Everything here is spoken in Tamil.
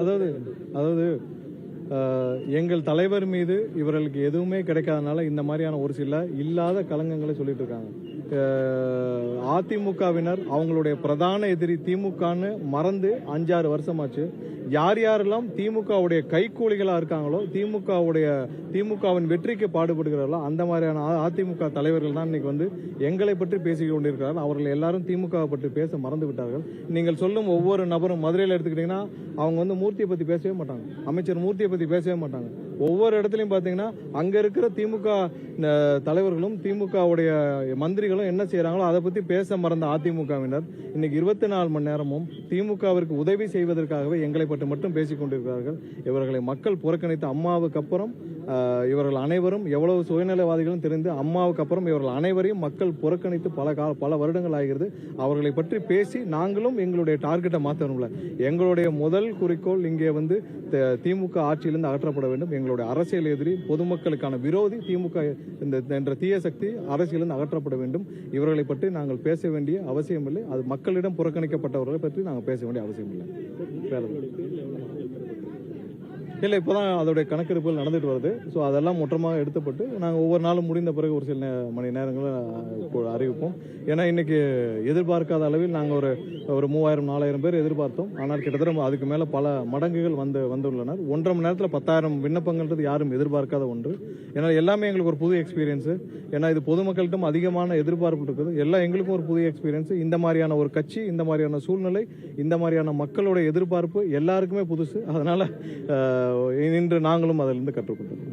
அதாவது அதாவது எங்கள் தலைவர் மீது இவர்களுக்கு எதுவுமே கிடைக்காதனால இந்த மாதிரியான ஒரு சில இல்லாத கலங்கங்களை சொல்லிட்டு இருக்காங்க அதிமுகவினர் அவங்களுடைய பிரதான எதிரி திமுகன்னு மறந்து அஞ்சாறு வருஷமாச்சு. யார் யாரெல்லாம் திமுகவுடைய கைகூலிகளாக இருக்காங்களோ திமுகவுடைய திமுகவின் வெற்றிக்கு பாடுபடுகிறார்களோ அந்த மாதிரியான அதிமுக தலைவர்கள் தான் இன்னைக்கு வந்து எங்களை பற்றி பேசிக் கொண்டிருக்கிறார்கள். அவர்கள் எல்லாரும் திமுக பற்றி பேச மறந்து விட்டார்கள் நீங்கள் சொல்லும் ஒவ்வொரு நபரும் மதுரையில் எடுத்துக்கிட்டீங்கன்னா அவங்க வந்து மூர்த்தியை பற்றி பேசவே மாட்டாங்க. அமைச்சர் மூர்த்தியை பற்றி பேசவே மாட்டாங்க. ஒவ்வொரு இடத்துலையும் பார்த்தீங்கன்னா அங்கே இருக்கிற திமுக அஹ், தலைவர்களும் திமுகவுடைய மந்திரிகளும் என்ன செய்கிறாங்களோ அதை பற்றி பேச மறந்த அதிமுகவினர் இன்னைக்கு இருபத்தி நாலு மணி நேரமும் திமுகவிற்கு உதவி செய்வதற்காகவே எங்களை பற்றி மட்டும் பேசிக் கொண்டிருக்கிறார்கள். இவர்களை மக்கள் புறக்கணித்த அம்மாவுக்கு அப்புறம் இவர்கள் அனைவரும் எவ்வளவு சுயநலவாதிகளும் தெரிந்து அம்மாவுக்கு அப்புறம் இவர்கள் அனைவரையும் மக்கள் புறக்கணித்து பல கால பல வருடங்கள் ஆகிறது. அவர்களை பற்றி பேசி நாங்களும் எங்களுடைய டார்கெட்டை மாற்றணும்ல எங்களுடைய முதல் குறிக்கோள் இங்கே வந்து த- திமுக ஆட்சியிலிருந்து அகற்றப்பட வேண்டும். எங்களுடைய அரசியல் எதிரி பொதுமக்களுக்கான விரோதி திமுக இந்த என்ற தீய சக்தி அரசியலிருந்து அகற்றப்பட வேண்டும். இவர்களை பற்றி நாங்கள் பேச வேண்டிய அவசியம் இல்லை. அது மக்களிடம் புறக்கணிக்கப்பட்டவர்களை பற்றி நாங்கள் பேச வேண்டிய அவசியம் இல்லை. இல்லை இப்போ தான் அதோடைய கணக்கெடுப்புகள் நடந்துட்டு வருது. ஸோ அதெல்லாம் மொத்தமாக எடுத்தப்பட்டு நாங்கள் ஒவ்வொரு நாளும் முடிந்த பிறகு ஒரு சில மணி நேரங்களும் அறிவிப்போம். ஏன்னா இன்றைக்கி எதிர்பார்க்காத அளவில் நாங்கள் ஒரு ஒரு மூவாயிரம் நாலாயிரம் பேர் எதிர்பார்த்தோம். ஆனால் கிட்டத்தட்ட அதுக்கு மேலே பல மடங்குகள் வந்து வந்துள்ளனர். ஒன்றரை மணி நேரத்தில் பத்தாயிரம் விண்ணப்பங்கள்ன்றது யாரும் எதிர்பார்க்காத ஒன்று. ஏன்னா எல்லாமே எங்களுக்கு ஒரு புது எக்ஸ்பீரியன்ஸு ஏன்னா இது பொதுமக்கள்கிட்டும் அதிகமான எதிர்பார்ப்பு இருக்குது. எல்லாம் எங்களுக்கும் ஒரு புதிய எக்ஸ்பீரியன்ஸ் இந்த மாதிரியான ஒரு கட்சி இந்த மாதிரியான சூழ்நிலை இந்த மாதிரியான மக்களோட எதிர்பார்ப்பு எல்லாருக்குமே புதுசு. அதனால் இன்று நாங்களும் அதிலிருந்து கற்றுக்கொண்டோம்.